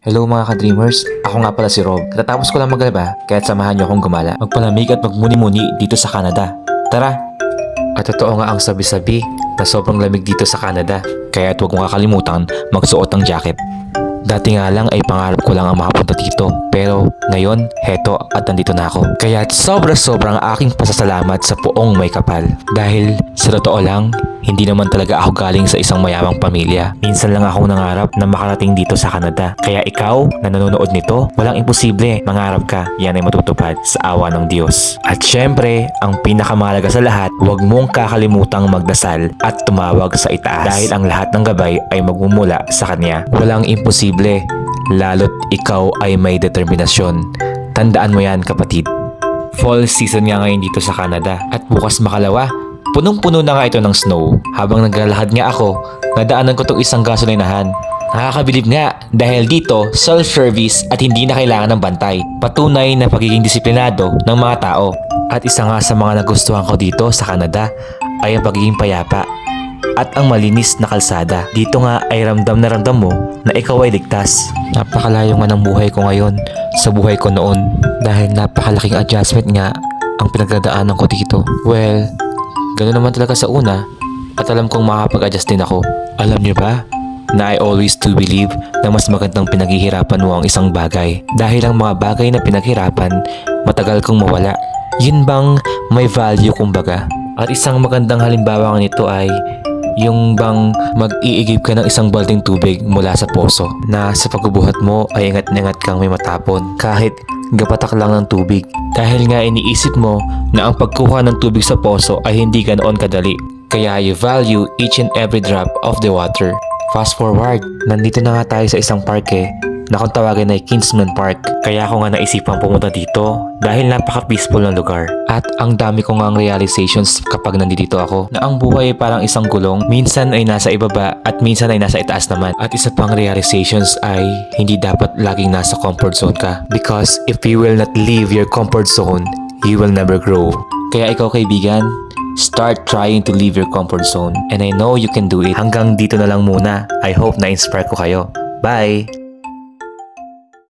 Hello mga ka-dreamers, ako nga pala si Rob. Katatapos ko lang maglaba, kaya samahan niyo akong gumala. Magpalamig at magmuni-muni dito sa Canada. Tara! At totoo nga ang sabi-sabi na sobrang lamig dito sa Canada. Kaya huwag mong kakalimutan magsuot ng jacket. Dati nga lang ay pangarap ko lang ang makapunta dito. Pero ngayon, heto at nandito na ako. Kaya sobra-sobrang aking pasasalamat sa poong may kapal. Dahil sa totoo lang, hindi naman talaga ako galing sa isang mayamang pamilya. Minsan lang akong nangarap na makarating dito sa Canada. Kaya ikaw na nanonood nito, walang imposible. Mangarap ka, yan ay matutupad sa awa ng Diyos. At syempre, ang pinakamahalaga sa lahat, huwag mong kakalimutang magdasal at tumawag sa itaas. Dahil ang lahat ng gabay ay magmumula sa Kanya. Walang imposible, lalo't ikaw ay may determinasyon. Tandaan mo yan kapatid. Fall season nga ngayon dito sa Canada at bukas makalawa, punong-puno na nga ito ng snow. Habang naglalakad nga ako, nadaanan ko tong isang gasolinahan. Nakakabilib nga dahil dito self-service at hindi na kailangan ng bantay. Patunay na pagiging disiplinado ng mga tao. At isa nga sa mga nagustuhan ko dito sa Canada ay ang pagiging payapa at ang malinis na kalsada. Dito nga ay ramdam na ramdam mo na ikaw ay ligtas. Napakalayo nga ng buhay ko ngayon sa buhay ko noon dahil napakalaking adjustment nga ang pinagdadaanan ko dito. Well, ganoon naman talaga sa una at alam kong makakapag-adjust din ako. Alam niyo ba na I always still believe na mas magandang pinaghihirapan mo ang isang bagay dahil ang mga bagay na pinaghirapan matagal kong mawala. Yun bang may value kumbaga? At isang magandang halimbawa nito ay yung bang mag-iigib ka ng isang balding tubig mula sa poso na sa pagbubuhat mo ay ingat na ingat kang may matapon kahit gapatak lang ng tubig. Dahil nga iniisip mo na ang pagkuha ng tubig sa poso ay hindi ganoon kadali. Kaya you value each and every drop of the water. Fast forward, nandito na nga tayo sa isang park eh na kung tawagin ay Kingsman Park. Kaya ako nga naisipang pumunta dito dahil napaka-peaceful ng lugar. At ang dami ko nga ang realizations kapag nandito ako na ang buhay ay parang isang gulong. Minsan ay nasa ibaba at minsan ay nasa itaas naman. At isa pang realizations ay hindi dapat laging nasa comfort zone ka. Because if you will not leave your comfort zone, you will never grow. Kaya ikaw kaibigan, Start trying to leave your comfort zone. And I know you can do it. Hanggang dito na lang muna. I hope na-inspire ko kayo. Bye!